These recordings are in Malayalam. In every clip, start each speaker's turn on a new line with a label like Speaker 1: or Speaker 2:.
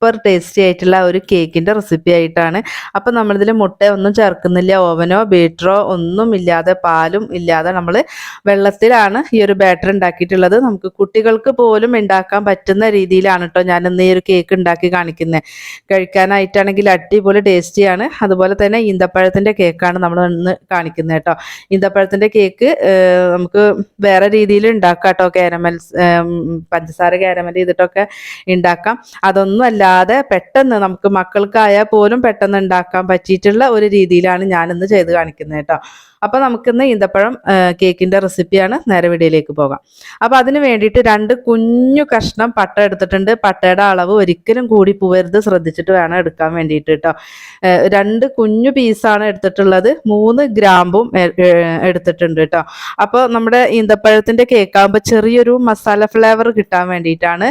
Speaker 1: സൂപ്പർ ടേസ്റ്റി ആയിട്ടുള്ള ഒരു കേക്കിന്റെ റെസിപ്പി ആയിട്ടാണ്. അപ്പം നമ്മളിതിൽ മുട്ട ഒന്നും ചേർക്കുന്നില്ല. ഓവനോ ബീറ്ററോ ഒന്നും ഇല്ലാതെ പാലും ഇല്ലാതെ നമ്മൾ വെള്ളത്തിലാണ് ഈ ഒരു ബാറ്റർ ഉണ്ടാക്കിയിട്ടുള്ളത്. നമുക്ക് കുട്ടികൾക്ക് പോലും ഉണ്ടാക്കാൻ പറ്റുന്ന രീതിയിലാണ് കേട്ടോ ഞാൻ ഇന്ന് ഈ ഒരു കേക്ക് ഉണ്ടാക്കി കാണിക്കുന്നത് കഴിക്കാനായിട്ടാണെങ്കിൽ അടിപൊളി ടേസ്റ്റിയാണ് അതുപോലെ തന്നെ ഈന്തപ്പഴത്തിന്റെ കേക്കാണ് നമ്മൾ ഇന്ന് കാണിക്കുന്നത് കേട്ടോ ഈന്തപ്പഴത്തിന്റെ കേക്ക് നമുക്ക് വേറെ രീതിയിൽ ഉണ്ടാക്കാം കേട്ടോ കാരമൽ പഞ്ചസാര കാരമൽ ചെയ്തിട്ടൊക്കെ ഉണ്ടാക്കാം. അതൊന്നും അല്ലാതെ പെട്ടെന്ന് നമുക്ക് മക്കൾക്കായാൽ പോലും പെട്ടെന്ന് ഉണ്ടാക്കാൻ പറ്റിയിട്ടുള്ള ഒരു രീതിയിലാണ് ഞാനിന്ന് ചെയ്ത് കാണിക്കുന്നത് കേട്ടോ. അപ്പോൾ നമുക്കിന്ന് ഈന്തപ്പഴം കേക്കിന്റെ റെസിപ്പിയാണ് നേരെ വീഡിയോയിലേക്ക് പോകാം. അപ്പോൾ അതിന് വേണ്ടിയിട്ട് രണ്ട് കുഞ്ഞു കഷ്ണം പട്ട എടുത്തിട്ടുണ്ട്. പട്ടയുടെ അളവ് ഒരിക്കലും കൂടി പോവരുത്. ശ്രദ്ധിച്ചിട്ട് വേണം എടുക്കാൻ വേണ്ടിയിട്ട് കേട്ടോ രണ്ട് കുഞ്ഞു പീസാണ് എടുത്തിട്ടുള്ളത്. മൂന്ന് ഗ്രാമ്പും എടുത്തിട്ടുണ്ട് കേട്ടോ അപ്പോൾ നമ്മുടെ ഈന്തപ്പഴത്തിന്റെ കേക്കാകുമ്പോൾ ചെറിയൊരു മസാല ഫ്ലേവർ കിട്ടാൻ വേണ്ടിയിട്ടാണ്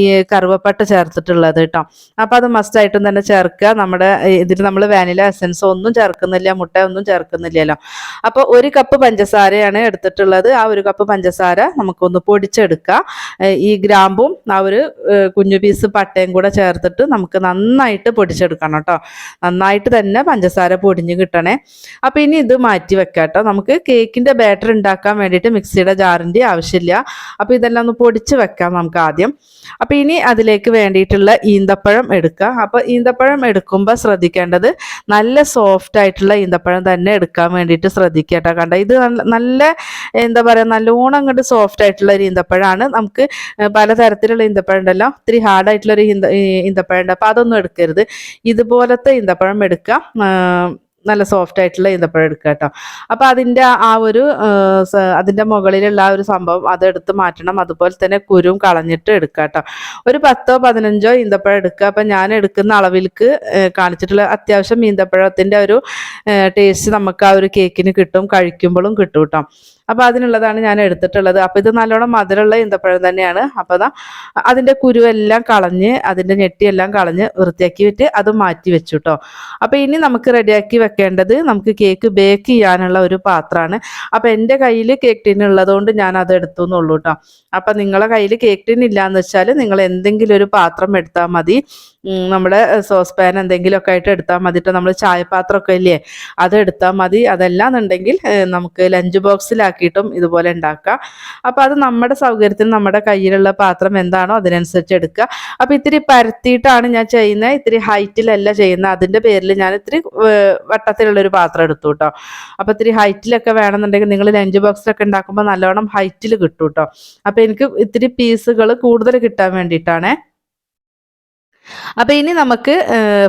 Speaker 1: ഈ കറുവപ്പട്ട ചേർത്തിട്ടുള്ളത് കേട്ടോ അപ്പോൾ അത് മസ്റ്റായിട്ടും തന്നെ ചേർക്കുക. നമ്മുടെ ഇതിൽ നമ്മൾ വാനില എസൻസ് ഒന്നും ചേർക്കുന്നില്ല മുട്ട ഒന്നും ചേർക്കുന്നില്ലല്ലോ. അപ്പോൾ ഒരു കപ്പ് പഞ്ചസാരയാണ് എടുത്തിട്ടുള്ളത്. ആ ഒരു കപ്പ് പഞ്ചസാര നമുക്കൊന്ന് പൊടിച്ചെടുക്കാം. ഈ ഗ്രാമ്പും ആ ഒരു കുഞ്ഞു പീസ് പട്ടയും കൂടെ ചേർത്തിട്ട് നമുക്ക് നന്നായിട്ട് പൊടിച്ചെടുക്കണം കേട്ടോ. നന്നായിട്ട് തന്നെ പഞ്ചസാര പൊടിഞ്ഞ് കിട്ടണേ. അപ്പോൾ ഇനി ഇത് മാറ്റി വെക്കാം കേട്ടോ. നമുക്ക് കേക്കിന്റെ ബാറ്റർ ഉണ്ടാക്കാൻ വേണ്ടിയിട്ട് മിക്സിയുടെ ജാറിന്റെ ആവശ്യമില്ല. അപ്പോൾ ഇതെല്ലാം ഒന്ന് പൊടിച്ച് വെക്കാം നമുക്ക് ആദ്യം. അപ്പോൾ ഇനി അതിലേക്ക് വേണ്ടിയിട്ടുള്ള ഈന്തപ്പഴം എടുക്കുക അപ്പോൾ ഈന്തപ്പഴം എടുക്കുമ്പോൾ ശ്രദ്ധിക്കേണ്ടത് നല്ല സോഫ്റ്റ് ആയിട്ടുള്ള ഈന്തപ്പഴം തന്നെ എടുക്കാൻ വേണ്ടിയിട്ട് ശ്രദ്ധിക്കുക കേട്ടോ കണ്ട? ഇത് നല്ല- എന്താ പറയുക നല്ലോണം അങ്ങോട്ട് സോഫ്റ്റ് ആയിട്ടുള്ള ഒരു ഈന്തപ്പഴമാണ് നമുക്ക് പലതരത്തിലുള്ള ഈന്തപ്പഴം ഒത്തിരി ഹാർഡ് ആയിട്ടുള്ള ഒരു ഈന്ത ഈ ഈന്തപ്പഴം ഉണ്ട്. അപ്പോൾ അതൊന്നും എടുക്കരുത്. ഇതുപോലത്തെ ഈന്തപ്പഴം എടുക്കുക ആഹ് നല്ല സോഫ്റ്റ് ആയിട്ടുള്ള ഈന്തപ്പഴം എടുക്കുക കേട്ടോ. അപ്പോൾ അതിന്റെ ആ ഒരു അതിന്റെ മുകളിലുള്ള ആ ഒരു സംഭവം അതെടുത്ത് മാറ്റണം. അതുപോലെ തന്നെ കുരും കളഞ്ഞിട്ട് എടുക്കുക കേട്ടോ. ഒരു പത്തോ പതിനഞ്ചോ ഈന്തപ്പഴം എടുക്കുക. അപ്പം ഞാൻ എടുക്കുന്ന അളവിൽക്ക് കാണിച്ചിട്ടുള്ള അത്യാവശ്യം ഈന്തപ്പഴത്തിന്റെ ഒരു ടേസ്റ്റ് നമുക്ക് ആ ഒരു കേക്കിന് കിട്ടും കഴിക്കുമ്പോഴും കിട്ടും കേട്ടോ. അപ്പോൾ അതിനുള്ളതാണ് ഞാൻ എടുത്തിട്ടുള്ളത്. അപ്പോൾ ഇത് നല്ലോണം മധുരമുള്ള ഈന്തപ്പഴം തന്നെയാണ്. അപ്പോൾ അതാ അതിന്റെ കുരുവെല്ലാം കളഞ്ഞ് അതിന്റെ ഞെട്ടിയെല്ലാം കളഞ്ഞ് വൃത്തിയാക്കി വിറ്റ് അത് മാറ്റി വെച്ചു കേട്ടോ അപ്പോൾ ഇനി നമുക്ക് റെഡിയാക്കി വെക്കേണ്ടത് നമുക്ക് കേക്ക് ബേക്ക് ചെയ്യാനുള്ള ഒരു പാത്രമാണ്. അപ്പോൾ എന്റെ കയ്യിൽ കേക്ക് ടിൻ ഉള്ളതുകൊണ്ട് ഞാൻ അത് എടുത്തു എന്നുള്ളൂ കേട്ടോ അപ്പം നിങ്ങളെ കയ്യിൽ കേക്ക് ടിൻ ഇല്ലാന്ന് വെച്ചാൽ നിങ്ങൾ എന്തെങ്കിലും ഒരു പാത്രം എടുത്താൽ മതി. നമ്മുടെ സോസ് പാൻ എന്തെങ്കിലുമൊക്കെ ആയിട്ട് എടുത്താൽ മതി. കേട്ടോ നമ്മൾ ചായപാത്രമൊക്കെ ഇല്ലേ അത് എടുത്താൽ മതി. അതെല്ലാം എന്നുണ്ടെങ്കിൽ നമുക്ക് ലഞ്ച് ബോക്സിലാക്കിയിട്ടും ഇതുപോലെ ഉണ്ടാക്കാം. അപ്പോൾ അത് നമ്മുടെ സൗകര്യത്തിന് നമ്മുടെ കയ്യിലുള്ള പാത്രം എന്താണോ അതിനനുസരിച്ച് എടുക്കുക. അപ്പോൾ ഇത്തിരി പരത്തിയിട്ടാണ് ഞാൻ ചെയ്യുന്നത്. ഇത്തിരി ഹൈറ്റിലല്ല ചെയ്യുന്നത്. അതിന്റെ പേരിൽ ഞാൻ ഇത്തിരി വട്ടത്തിലുള്ളൊരു പാത്രം എടുത്തു കേട്ടോ. അപ്പോൾ ഇത്തിരി ഹൈറ്റിലൊക്കെ വേണമെന്നുണ്ടെങ്കിൽ നിങ്ങൾ ലഞ്ച് ബോക്സിലൊക്കെ ഉണ്ടാക്കുമ്പോൾ നല്ലോണം ഹൈറ്റിൽ കിട്ടും കേട്ടോ. അപ്പോൾ എനിക്ക് ഇത്തിരി പീസുകൾ കൂടുതൽ കിട്ടാൻ വേണ്ടിയിട്ടാണേ. അപ്പോൾ ഇനി നമുക്ക്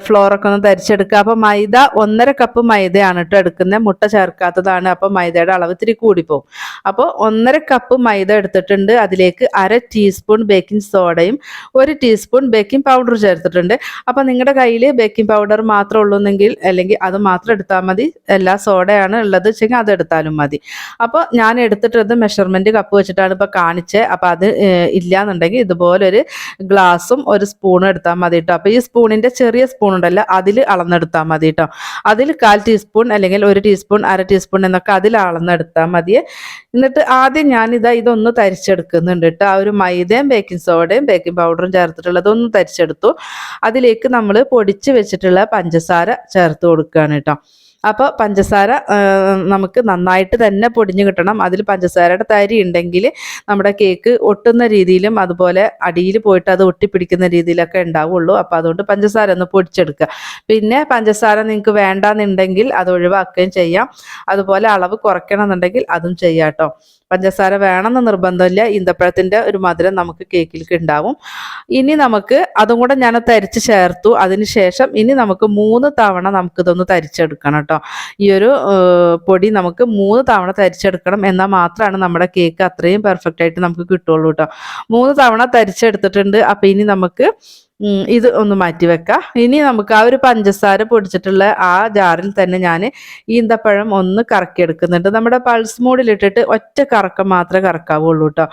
Speaker 1: ഫ്ലോറൊക്കെ ഒന്ന് തരിച്ചെടുക്കുക അപ്പോൾ മൈദ ഒന്നര കപ്പ് മൈദയാണ് കേട്ടോ എടുക്കുന്നത്. മുട്ട ചേർക്കാത്തതാണ്. അപ്പോൾ മൈദയുടെ അളവ് ഇത്തിരി കൂടിപ്പോവും. അപ്പോൾ ഒന്നര കപ്പ് മൈദ എടുത്തിട്ടുണ്ട്. അതിലേക്ക് അര ടീസ്പൂൺ ബേക്കിംഗ് സോഡയും ഒരു ടീസ്പൂൺ ബേക്കിംഗ് പൗഡർ ചേർത്തിട്ടുണ്ട്. അപ്പോൾ നിങ്ങളുടെ കയ്യിൽ ബേക്കിംഗ് പൗഡർ മാത്രം ഉള്ളൂന്നെങ്കിൽ അല്ലെങ്കിൽ അത് മാത്രം എടുത്താൽ മതി. എല്ലാ സോഡയാണ് ഉള്ളത് വെച്ചെങ്കിൽ അത് എടുത്താലും മതി. അപ്പോൾ ഞാൻ എടുത്തിട്ടത് മെഷർമെന്റ് കപ്പ് വെച്ചിട്ടാണ് ഇപ്പോൾ കാണിച്ചത് അപ്പോൾ അത് ഇല്ലയെന്നുണ്ടെങ്കിൽ ഇതുപോലൊരു ഗ്ലാസും ഒരു സ്പൂണും എടുത്താൽ മതി കേട്ടോ അപ്പോൾ ഈ സ്പൂണിന്റെ ചെറിയ സ്പൂൺ ഉണ്ടല്ലോ അതിൽ അളന്നെടുത്താൽ മതി കേട്ടോ അതിൽ കാൽ ടീസ്പൂൺ അല്ലെങ്കിൽ ഒരു ടീസ്പൂൺ അര ടീസ്പൂൺ എന്നൊക്കെ അതിൽ അളന്നെടുത്താൽ മതി എന്നിട്ട് ആദ്യം ഞാനിതാ ഇതൊന്ന് തരിച്ചെടുക്കുന്നുണ്ട് കേട്ടോ ആ ഒരു മൈദയും ബേക്കിംഗ് സോഡയും ബേക്കിംഗ് പൗഡറും ചേർത്തിട്ടുള്ളത് ഒന്ന് തരിച്ചെടുത്തു. അതിലേക്ക് നമ്മൾ പൊടിച്ച് വെച്ചിട്ടുള്ള പഞ്ചസാര ചേർത്ത് കൊടുക്കുകയാണ് കേട്ടോ അപ്പോൾ പഞ്ചസാര നമുക്ക് നന്നായിട്ട് തന്നെ പൊടിഞ്ഞു കിട്ടണം. അതിൽ പഞ്ചസാരയുടെ തരി ഉണ്ടെങ്കിൽ നമ്മുടെ കേക്ക് ഒട്ടുന്ന രീതിയിലും അതുപോലെ അടിയിൽ പോയിട്ട് അത് ഒട്ടിപ്പിടിക്കുന്ന രീതിയിലൊക്കെ ഉണ്ടാവുള്ളൂ. അപ്പോൾ അതുകൊണ്ട് പഞ്ചസാര ഒന്ന് പൊടിച്ചെടുക്കുക. പിന്നെ പഞ്ചസാര നിങ്ങൾക്ക് വേണ്ടാന്നുണ്ടെങ്കിൽ അത് ഒഴിവാക്കുകയും ചെയ്യാം. അതുപോലെ അളവ് കുറയ്ക്കണം എന്നുണ്ടെങ്കിൽ അതും ചെയ്യാം പഞ്ചസാര വേണമെന്ന് നിർബന്ധമില്ല. ഈന്തപ്പഴത്തിന്റെ ഒരു മധുരം നമുക്ക് കേക്കിലേക്ക് ഉണ്ടാവും. ഇനി നമുക്ക് അതും കൂടെ ഞാൻ തരിച്ച് ചേർത്തു. അതിന് ശേഷം ഇനി നമുക്ക് മൂന്ന് തവണ നമുക്കിതൊന്ന് തരിച്ചെടുക്കണം ഈ ഒരു പൊടി നമുക്ക് മൂന്ന് തവണ തരിച്ചെടുക്കണം എന്നാൽ മാത്രമാണ് നമ്മുടെ കേക്ക് അത്രയും പെർഫെക്റ്റ് ആയിട്ട് നമുക്ക് കിട്ടുള്ളൂ കേട്ടോ മൂന്ന് തവണ തരിച്ചെടുത്തിട്ടുണ്ട്. അപ്പം ഇനി നമുക്ക് ഇത് ഒന്ന് മാറ്റി വെക്കാം. ഇനി നമുക്ക് ആ ഒരു പഞ്ചസാര പൊടിച്ചിട്ടുള്ള ആ ജാറിൽ തന്നെ ഞാൻ ഈന്തപ്പഴം ഒന്ന് കറക്കി എടുക്കുന്നുണ്ട് നമ്മുടെ പൾസ് മൂടിലിട്ടിട്ട് ഒറ്റ കറക്കം മാത്രമേ കറക്കാവുള്ളൂ കേട്ടോ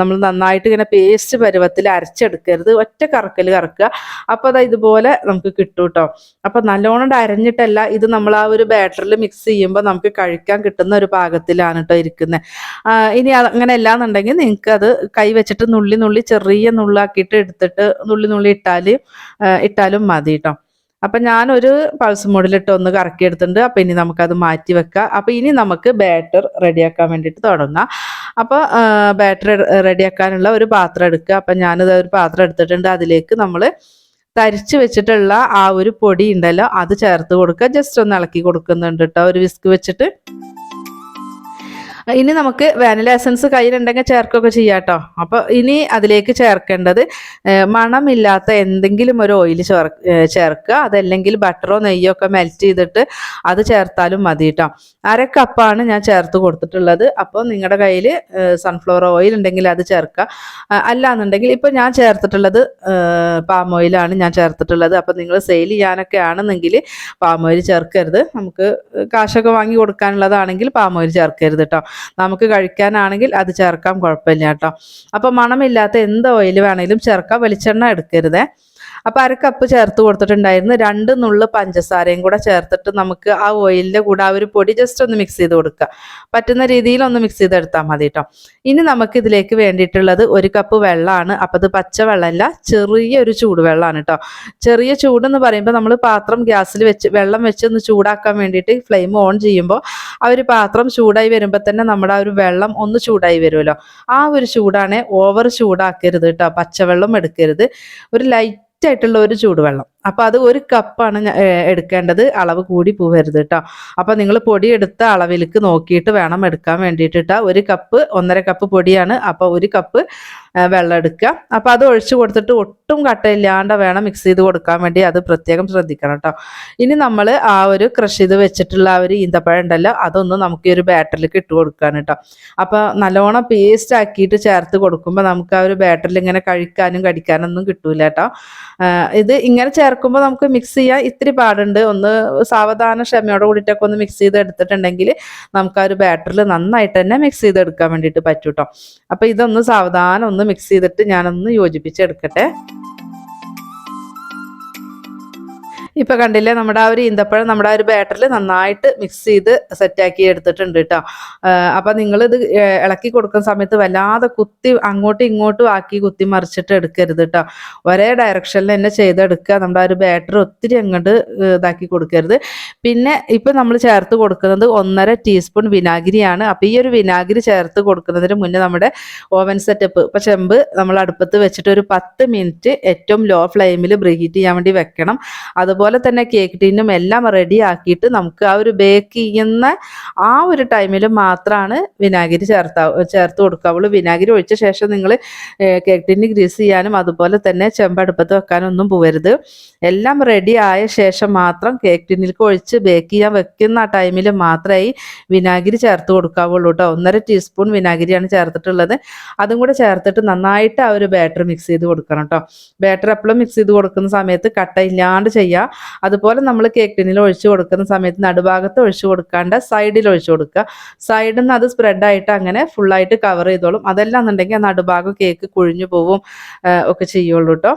Speaker 1: നമ്മൾ നന്നായിട്ട് ഇങ്ങനെ പേസ്റ്റ് പരുവത്തിൽ അരച്ചെടുക്കരുത്. ഒറ്റ കറക്കൽ കറക്കുക. അപ്പോൾ അതാ ഇതുപോലെ നമുക്ക് കിട്ടും കേട്ടോ അപ്പോൾ നല്ലോണം അരഞ്ഞിട്ടല്ല ഇത് നമ്മൾ ആ ഒരു ബാറ്ററിൽ മിക്സ് ചെയ്യുമ്പോൾ നമുക്ക് കഴിക്കാൻ കിട്ടുന്ന ഒരു പാകത്തിലാണ് കേട്ടോ ഇരിക്കുന്നത് ഇനി അങ്ങനെ അല്ലാന്നുണ്ടെങ്കിൽ നിങ്ങൾക്ക് അത് കൈ വെച്ചിട്ട് നുള്ളി നുള്ളി ചെറിയ നുള്ളാക്കിയിട്ട് എടുത്തിട്ട് നുള്ളി നുള്ളി ഇട്ടാൽ ഇട്ടാലും മതി കേട്ടോ അപ്പം ഞാനൊരു പൾസ് മോഡിലിട്ട് ഒന്ന് കറക്കി എടുത്തിട്ടുണ്ട് അപ്പം ഇനി നമുക്കത് മാറ്റി വെക്കാം. അപ്പം ഇനി നമുക്ക് ബാറ്റർ റെഡിയാക്കാൻ വേണ്ടിയിട്ട് തുടങ്ങാം. അപ്പോൾ ബാറ്റർ റെഡിയാക്കാനുള്ള ഒരു പാത്രം എടുക്കുക. അപ്പം ഞാനിത് ഒരു പാത്രം എടുത്തിട്ടുണ്ട്. അതിലേക്ക് നമ്മൾ തരിച്ച് വെച്ചിട്ടുള്ള ആ ഒരു പൊടി ഉണ്ടല്ലോ അത് ചേർത്ത് കൊടുക്കുക. ജസ്റ്റ് ഒന്ന് ഇളക്കി കൊടുക്കുന്നുണ്ട് കേട്ടോ ഒരു വിസ്ക് വെച്ചിട്ട്. ഇനി നമുക്ക് വാനില എസൻസ് കയ്യിലുണ്ടെങ്കിൽ ചേർക്കുകയൊക്കെ ചെയ്യാം കേട്ടോ. അപ്പോൾ ഇനി അതിലേക്ക് ചേർക്കേണ്ടത് മണമില്ലാത്ത എന്തെങ്കിലും ഒരു ഓയിൽ ചേർ ചേർക്കുക. അതല്ലെങ്കിൽ ബട്ടറോ നെയ്യോ ഒക്കെ മെൽറ്റ് ചെയ്തിട്ട് അത് ചേർത്താലും മതി കേട്ടോ. അര കപ്പാണ് ഞാൻ ചേർത്ത് കൊടുത്തിട്ടുള്ളത്. അപ്പോൾ നിങ്ങളുടെ കയ്യിൽ സൺഫ്ലവർ ഓയിൽ ഉണ്ടെങ്കിൽ അത് ചേർക്കുക. അല്ലാന്നുണ്ടെങ്കിൽ ഇപ്പോൾ ഞാൻ ചേർത്തിട്ടുള്ളത് പാം ഓയിലാണ് ഞാൻ ചേർത്തിട്ടുള്ളത്. അപ്പോൾ നിങ്ങൾ സെയിൽ ചെയ്യാനൊക്കെ ആണെന്നെങ്കിൽ പാം ഓയിൽ ചേർക്കരുത്. നമുക്ക് കാശൊക്കെ വാങ്ങി കൊടുക്കാനുള്ളതാണെങ്കിൽ പാം ഓയിൽ ചേർക്കരുത് കേട്ടോ. നമുക്ക് കഴിക്കാനാണെങ്കിൽ അത് ചേർക്കാം കുഴപ്പമില്ല കേട്ടോ. അപ്പോൾ മണമില്ലാത്ത എന്ത് ഓയിൽ വേണമെങ്കിലും ചേർക്കാം. വെളിച്ചെണ്ണ എടുക്കരുതേ. അപ്പോൾ അര കപ്പ് ചേർത്ത് കൊടുത്തിട്ടുണ്ടായിരുന്നു. രണ്ട് നുള്ള് പഞ്ചസാരയും കൂടെ ചേർത്തിട്ട് നമുക്ക് ആ ഓയിലിന്റെ കൂടെ ആ ഒരു പൊടി ജസ്റ്റ് ഒന്ന് മിക്സ് ചെയ്ത് കൊടുക്കുക പറ്റുന്ന രീതിയിൽ ഒന്ന് മിക്സ് ചെയ്തെടുത്താൽ മതി കേട്ടോ ഇനി നമുക്ക് ഇതിലേക്ക് വേണ്ടിയിട്ടുള്ളത് ഒരു കപ്പ് വെള്ളമാണ് അപ്പോൾ അത് പച്ച വെള്ളമല്ല ചെറിയൊരു ചൂടുവെള്ളമാണ് കേട്ടോ ചെറിയ ചൂടെന്ന് പറയുമ്പോൾ നമ്മൾ പാത്രം ഗ്യാസിൽ വെച്ച് വെള്ളം വെച്ച് ഒന്ന് ചൂടാക്കാൻ വേണ്ടിയിട്ട് ഫ്ലെയിം ഓൺ ചെയ്യുമ്പോൾ ആ ഒരു പാത്രം ചൂടായി വരുമ്പോൾ തന്നെ നമ്മുടെ ആ ഒരു വെള്ളം ഒന്ന് ചൂടായി വരുമല്ലോ ആ ഒരു ചൂടാണ് ഓവർ ചൂടാക്കരുത് കേട്ടോ പച്ചവെള്ളം എടുക്കരുത്. ഒരു ലൈറ്റ് ആയിട്ടുള്ള ഒരു ചൂടുവെള്ളം. അപ്പോൾ അത് ഒരു കപ്പാണ് എടുക്കേണ്ടത്. അളവ് കൂടി പോവരുത് കേട്ടോ അപ്പോൾ നിങ്ങൾ പൊടി എടുത്ത അളവിലേക്ക് നോക്കിയിട്ട് വേണം എടുക്കാൻ വേണ്ടിയിട്ട് ഒരു കപ്പ് ഒന്നര കപ്പ് പൊടിയാണ്. അപ്പോൾ ഒരു കപ്പ് വെള്ളം എടുക്കുക. അപ്പോൾ അത് ഒഴിച്ചു കൊടുത്തിട്ട് ഒട്ടും കട്ടയില്ലാണ്ട് വേണം മിക്സ് ചെയ്ത് കൊടുക്കാൻ വേണ്ടി അത് പ്രത്യേകം ശ്രദ്ധിക്കണം കേട്ടോ ഇനി നമ്മൾ ആ ഒരു ക്രഷ് ചെയ്ത് വെച്ചിട്ടുള്ള ആ ഒരു ഈന്തപ്പഴം ഉണ്ടല്ലോ അതൊന്ന് നമുക്ക് ഈ ഒരു ബാറ്ററിലേക്ക് ഇട്ട് കൊടുക്കാൻ കേട്ടോ അപ്പോൾ നല്ലോണം പേസ്റ്റ് ആക്കിയിട്ട് ചേർത്ത് കൊടുക്കുമ്പോൾ നമുക്ക് ആ ഒരു ബാറ്ററിൽ ഇങ്ങനെ കഴിക്കാനും കടിക്കാനൊന്നും കിട്ടൂല കേട്ടോ ഇത് ഇങ്ങനെ ചേർക്കുമ്പോൾ നമുക്ക് മിക്സ് ചെയ്യാൻ ഇത്തിരി പാടുണ്ട്. ഒന്ന് സാവധാന ക്ഷമയോടെ കൂടിയിട്ടൊക്കെ ഒന്ന് മിക്സ് ചെയ്ത് എടുത്തിട്ടുണ്ടെങ്കിൽ നമുക്ക് ആ ഒരു ബാറ്ററിൽ നന്നായിട്ട് തന്നെ മിക്സ് ചെയ്തെടുക്കാൻ വേണ്ടിയിട്ട് പറ്റൂട്ടോ. അപ്പോൾ ഇതൊന്ന് സാവധാനം ഒന്ന് മിക്സ് ചെയ്തിട്ട് ഞാനൊന്ന് യോജിപ്പിച്ചെടുക്കട്ടെ ഇപ്പൊ കണ്ടില്ലേ നമ്മുടെ ആ ഒരു ഈന്തപ്പഴം നമ്മുടെ ആ ഒരു ബാറ്ററിൽ നന്നായിട്ട് മിക്സ് ചെയ്ത് സെറ്റാക്കി എടുത്തിട്ടുണ്ട് കേട്ടോ അപ്പൊ നിങ്ങൾ ഇത് ഇളക്കി കൊടുക്കുന്ന സമയത്ത് വല്ലാതെ കുത്തി അങ്ങോട്ടും ഇങ്ങോട്ടും ആക്കി കുത്തി മറിച്ചിട്ട് എടുക്കരുത് കേട്ടോ ഒരേ ഡയറക്ഷനിൽ തന്നെ ചെയ്തെടുക്കുക. നമ്മുടെ ആ ഒരു ബാറ്ററി ഒത്തിരി അങ്ങോട്ട് ഇതാക്കി കൊടുക്കരുത്. പിന്നെ ഇപ്പൊ നമ്മൾ ചേർത്ത് കൊടുക്കുന്നത് ഒന്നര ടീസ്പൂൺ വിനാഗിരിയാണ്. അപ്പൊ ഈ ഒരു വിനാഗിരി ചേർത്ത് കൊടുക്കുന്നതിന് മുന്നേ നമ്മുടെ ഓവൻ സെറ്റപ്പ് ഇപ്പൊ ചെമ്പ് നമ്മൾ അടുപ്പത്ത് വെച്ചിട്ട് ഒരു പത്ത് മിനിറ്റ് ഏറ്റവും ലോ ഫ്ലെയിമിൽ ബ്രീഹീറ്റ് ചെയ്യാൻ വേണ്ടി വെക്കണം. അതുപോലെ തന്നെ കേക്ക് ടീനും എല്ലാം റെഡി ആക്കിയിട്ട് നമുക്ക് ആ ഒരു ബേക്ക് ചെയ്യുന്ന ആ ഒരു ടൈമിൽ മാത്രമാണ് വിനാഗിരി ചേർത്താ ചേർത്ത് കൊടുക്കാവുള്ളൂ വിനാഗിരി ഒഴിച്ച ശേഷം നിങ്ങൾ കേക്ക് ടീന് ഗ്രീസ് ചെയ്യാനും അതുപോലെ തന്നെ ചെമ്പടുപ്പത്ത് വെക്കാനും ഒന്നും പോകരുത് എല്ലാം റെഡി ആയ ശേഷം മാത്രം കേക്ക് ടീനിലേക്ക് ഒഴിച്ച് ബേക്ക് ചെയ്യാൻ വെക്കുന്ന ആ ടൈമിൽ മാത്രമേ വിനാഗിരി ചേർത്ത് കൊടുക്കാവുള്ളൂ കേട്ടോ ഒന്നര ടീസ്പൂൺ വിനാഗിരിയാണ് ചേർത്തിട്ടുള്ളത്. അതും കൂടെ ചേർത്തിട്ട് നന്നായിട്ട് ആ ഒരു ബാറ്റർ മിക്സ് ചെയ്ത് കൊടുക്കണം കേട്ടോ ബാറ്റർ എപ്പോഴും മിക്സ് ചെയ്ത് കൊടുക്കുന്ന സമയത്ത് കട്ട ഇല്ലാണ്ട് ചെയ്യുക അതുപോലെ നമ്മൾ കേക്ക് ടിന്നിൽ ഒഴിച്ചു കൊടുക്കുന്ന സമയത്ത് നടുഭാഗത്ത് ഒഴിച്ചു കൊടുക്കാണ്ട് സൈഡിൽ ഒഴിച്ചു കൊടുക്കുക. സൈഡിൽ നിന്ന് അത് സ്പ്രെഡായിട്ട് അങ്ങനെ ഫുള്ളായിട്ട് കവർ ചെയ്തോളും. അതെല്ലാം എന്നുണ്ടെങ്കിൽ ആ നടുഭാഗം കേക്ക് കുഴിഞ്ഞു പോവും ഒക്കെ ചെയ്യുള്ളൂ കേട്ടോ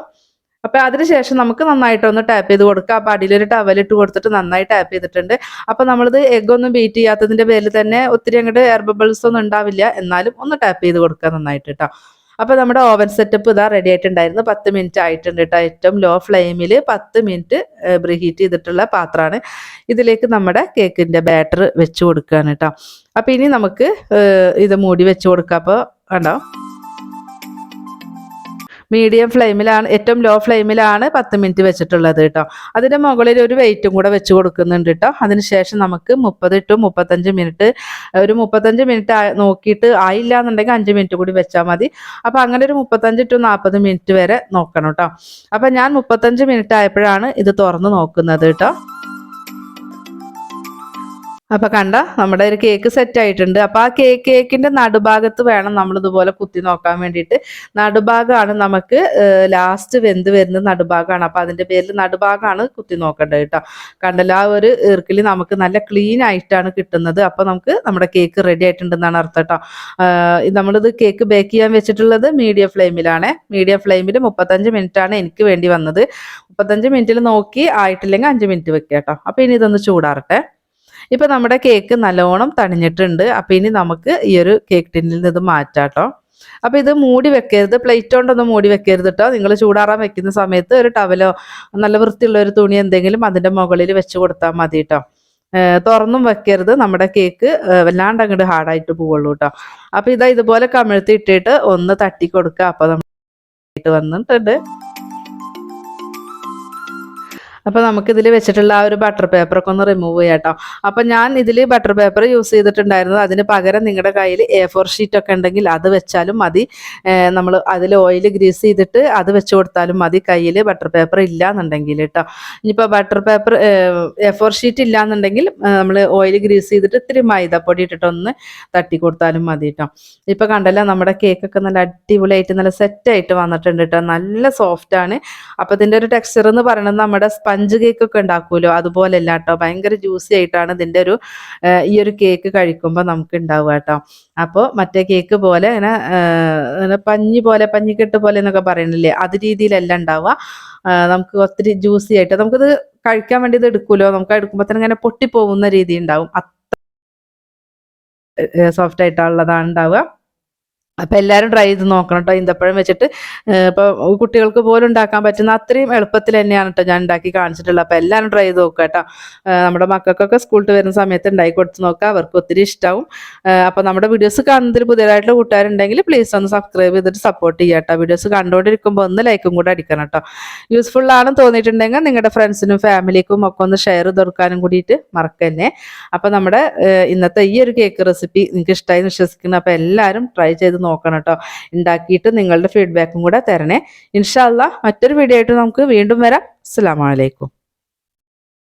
Speaker 1: അപ്പൊ അതിനുശേഷം നമുക്ക് നന്നായിട്ട് ഒന്ന് ടാപ്പ് ചെയ്ത് കൊടുക്കുക അപ്പൊ അടിയിലൊരു ടവലിട്ട് കൊടുത്തിട്ട് നന്നായി ടാപ്പ് ചെയ്തിട്ടുണ്ട്. അപ്പൊ നമ്മളിത് എഗ് ഒന്നും ബീറ്റ് ചെയ്യാത്തതിന്റെ പേരിൽ തന്നെ ഒത്തിരി അങ്ങോട്ട് എയർ ബബിൾസ് ഒന്നും ഉണ്ടാവില്ല. എന്നാലും ഒന്ന് ടാപ്പ് ചെയ്ത് കൊടുക്കുക നന്നായിട്ട് കേട്ടോ അപ്പോൾ നമ്മുടെ ഓവൻ സെറ്റപ്പ് ഇതാ റെഡി ആയിട്ടുണ്ടായിരുന്നു. പത്ത് മിനിറ്റ് ആയിട്ടുണ്ട് കേട്ടോ ഏറ്റവും ലോ ഫ്ലെയിമിൽ പത്ത് മിനിറ്റ് ബ്രീഹീറ്റ് ചെയ്തിട്ടുള്ള പാത്രമാണ്. ഇതിലേക്ക് നമ്മുടെ കേക്കിന്റെ ബാറ്റർ വെച്ച് കൊടുക്കുകയാണ് കേട്ടോ. അപ്പോൾ ഇനി നമുക്ക് ഇത് മൂടി വെച്ച് കൊടുക്കാം. അപ്പോൾ കണ്ടോ? മീഡിയം ഫ്ലെയിമിലാണ് ഏറ്റവും ലോ ഫ്ലെയിമിലാണ് പത്ത് മിനിറ്റ് വെച്ചിട്ടുള്ളത് കേട്ടോ. അതിന്റെ മുകളിൽ ഒരു വെയിറ്റും കൂടെ വെച്ച് കൊടുക്കുന്നുണ്ട് കേട്ടോ. അതിനുശേഷം നമുക്ക് മുപ്പത് ടു മുപ്പത്തഞ്ച് മിനിറ്റ് ഒരു മുപ്പത്തഞ്ച് മിനിറ്റ് നോക്കിയിട്ട് ആയില്ല എന്നുണ്ടെങ്കിൽ അഞ്ച് മിനിറ്റ് കൂടി വെച്ചാൽ മതി. അപ്പോൾ അങ്ങനെ ഒരു മുപ്പത്തഞ്ച് ടു നാൽപ്പത് മിനിറ്റ് വരെ നോക്കണം കേട്ടോ. അപ്പോൾ ഞാൻ മുപ്പത്തഞ്ച് മിനിറ്റ് ആയപ്പോഴാണ് ഇത് തുറന്ന് നോക്കുന്നത് കേട്ടോ. അപ്പൊ കണ്ട നമ്മുടെ ഒരു കേക്ക് സെറ്റ് ആയിട്ടുണ്ട്. അപ്പൊ ആ കേക്ക് കേക്കിന്റെ നടുഭാഗത്ത് വേണം നമ്മൾ ഇതുപോലെ കുത്തി നോക്കാൻ വേണ്ടിയിട്ട്. നടുഭാഗമാണ് നമുക്ക് ലാസ്റ്റ് വെന്ത് വരുന്ന നടുഭാഗമാണ് അപ്പൊ അതിന്റെ പേരിൽ നടുഭാഗമാണ് കുത്തി നോക്കേണ്ടത് കേട്ടോ. കണ്ടല്ലോ ആ ഒരു ഇർക്കിൽ നമുക്ക് നല്ല ക്ലീൻ ആയിട്ടാണ് കിട്ടുന്നത്. അപ്പൊ നമുക്ക് നമ്മുടെ കേക്ക് റെഡി ആയിട്ടുണ്ടെന്നാണ് അർത്ഥം കേട്ടോ. നമ്മളിത് കേക്ക് ബേക്ക് ചെയ്യാൻ വെച്ചിട്ടുള്ളത് മീഡിയം ഫ്ലെയിമിലാണ് മീഡിയം ഫ്ലെയിമിൽ മുപ്പത്തഞ്ച് മിനിറ്റ് ആണ് എനിക്ക് വേണ്ടി വന്നത്. മുപ്പത്തഞ്ച് മിനിറ്റിൽ നോക്കി ആയിട്ടില്ലെങ്കിൽ അഞ്ച് മിനിറ്റ് വെക്കാം കേട്ടോ. അപ്പൊ ഇനി ഇതൊന്ന് ചൂടാറട്ടെ. ഇപ്പൊ നമ്മുടെ കേക്ക് നല്ലോണം തണിഞ്ഞിട്ടുണ്ട്. അപ്പൊ ഇനി നമുക്ക് ഈ ഒരു കേക്ക് ടിന്നിൽ നിന്ന് മാറ്റാട്ടോ. അപ്പൊ ഇത് മൂടി വെക്കരുത്. പ്ലേറ്റ് കൊണ്ടൊന്നും മൂടി വെക്കരുത് കേട്ടോ നിങ്ങൾ ചൂടാറാൻ വെക്കുന്ന സമയത്ത് ഒരു ടവലോ നല്ല വൃത്തിയുള്ള ഒരു തുണി എന്തെങ്കിലും അതിന്റെ മുകളിൽ വെച്ച് കൊടുത്താൽ മതി കേട്ടോ തുറന്നും വെക്കരുത്. നമ്മുടെ കേക്ക് വല്ലാണ്ട് അങ്ങോട്ട് ഹാർഡായിട്ട് പോവുള്ളൂ കേട്ടോ അപ്പൊ ഇതാ ഇതുപോലെ കമിഴ്ത്തി ഇട്ടിട്ട് ഒന്ന് തട്ടി കൊടുക്കുക അപ്പൊ നമ്മൾ വന്നിട്ടുണ്ട്. അപ്പോൾ നമുക്കിതിൽ വെച്ചിട്ടുള്ള ആ ഒരു ബട്ടർ പേപ്പറൊക്കെ ഒന്ന് റിമൂവ് ചെയ്യാം കേട്ടോ. അപ്പം ഞാൻ ഇതിൽ ബട്ടർ പേപ്പർ യൂസ് ചെയ്തിട്ടുണ്ടായിരുന്നത് അതിന് പകരം നിങ്ങളുടെ കയ്യിൽ എ ഫോർ ഷീറ്റ് ഒക്കെ ഉണ്ടെങ്കിൽ അത് വെച്ചാലും മതി. നമ്മൾ അതിൽ ഓയിൽ ഗ്രീസ് ചെയ്തിട്ട് അത് വെച്ച് കൊടുത്താലും മതി. കയ്യിൽ ബട്ടർ പേപ്പർ ഇല്ല എന്നുണ്ടെങ്കിൽ കേട്ടോ ഇനിയിപ്പോൾ butter paper A four sheet ഇല്ല എന്നുണ്ടെങ്കിൽ നമ്മൾ ഓയിൽ ഗ്രീസ് ചെയ്തിട്ട് ഇത്തിരി മൈദപ്പൊടി ഇട്ടിട്ടൊന്ന് തട്ടി കൊടുത്താലും മതി കേട്ടോ. ഇപ്പോൾ കണ്ടല്ലോ നമ്മുടെ കേക്കൊക്കെ നല്ല അടിപൊളിയായിട്ട് നല്ല സെറ്റായിട്ട് വന്നിട്ടുണ്ട് കേട്ടോ. നല്ല സോഫ്റ്റ് ആണ്. അപ്പോൾ ഇതിന്റെ ഒരു ടെക്സ്ചർ എന്ന് പറയുന്നത് നമ്മുടെ സ്പഞ്ച് കേക്ക് ഒക്കെ ഉണ്ടാക്കുമല്ലോ അതുപോലെയല്ല കേട്ടോ ഭയങ്കര ജ്യൂസി ആയിട്ടാണ് ഇതിന്റെ ഒരു ഈ ഒരു കേക്ക് കഴിക്കുമ്പോൾ നമുക്ക് ഉണ്ടാവുക കേട്ടോ. അപ്പോൾ മറ്റേ കേക്ക് പോലെ ഇങ്ങനെ പഞ്ഞി പോലെ പഞ്ഞിക്കെട്ട് പോലെ എന്നൊക്കെ പറയണില്ലേ? അത് രീതിയിലല്ല ഉണ്ടാവുക. നമുക്ക് ഒത്തിരി ജ്യൂസി ആയിട്ട് നമുക്കിത് കഴിക്കാൻ വേണ്ടി ഇത് എടുക്കുമല്ലോ നമുക്ക് എടുക്കുമ്പോൾ തന്നെ ഇങ്ങനെ പൊട്ടിപ്പോകുന്ന രീതി ഉണ്ടാവും. സോഫ്റ്റ് ആയിട്ടുള്ളതാണ് ഉണ്ടാവുക. അപ്പം എല്ലാവരും ട്രൈ ചെയ്ത് നോക്കണം കേട്ടോ ഈന്തപ്പഴം വെച്ചിട്ട് ഇപ്പോൾ കുട്ടികൾക്ക് പോലും ഉണ്ടാക്കാൻ പറ്റുന്ന അത്രയും എളുപ്പത്തിൽ തന്നെയാണ് കേട്ടോ ഞാൻ ഉണ്ടാക്കി കാണിച്ചിട്ടുള്ളത്. അപ്പോൾ എല്ലാവരും ട്രൈ ചെയ്ത് നോക്കുക കേട്ടോ നമ്മുടെ മക്കൾക്കൊക്കെ സ്കൂളിൽ വരുന്ന സമയത്ത് ഉണ്ടാക്കി കൊടുത്ത് നോക്കുക. അവർക്ക് ഒത്തിരി ഇഷ്ടമാവും അപ്പോൾ നമ്മുടെ വീഡിയോസ് കാണുന്നതിൽ പുതിയതായിട്ടുള്ള കൂട്ടുകാരുണ്ടെങ്കിൽ പ്ലീസ് ഒന്ന് സബ്സ്ക്രൈബ് ചെയ്തിട്ട് സപ്പോർട്ട് ചെയ്യുക കേട്ടോ വീഡിയോസ് കണ്ടുകൊണ്ടിരിക്കുമ്പോൾ ഒന്ന് ലൈക്കും കൂടെ അടിക്കണം കേട്ടോ യൂസ്ഫുൾ ആണെന്ന് തോന്നിയിട്ടുണ്ടെങ്കിൽ നിങ്ങളുടെ ഫ്രണ്ട്സിനും ഫാമിലിക്കും ഒക്കെ ഒന്ന് ഷെയർ ചെയ്ത് കൊടുക്കാനും കൂടിയിട്ട് മറക്കന്നെ അപ്പോൾ നമ്മുടെ ഇന്നത്തെ ഈ ഒരു കേക്ക് റെസിപ്പി നിങ്ങൾക്ക് ഇഷ്ടമായി വിശ്വസിക്കുന്നു. അപ്പോൾ എല്ലാവരും ട്രൈ ചെയ്ത് നോക്കണം കേട്ടോ ഉണ്ടാക്കിയിട്ട് നിങ്ങളുടെ ഫീഡ്ബാക്കും കൂടെ തരണേ. ഇൻഷാല്ല മറ്റൊരു വീഡിയോ ആയിട്ട് നമുക്ക് വീണ്ടും വരാം. അസ്സാം വലൈക്കും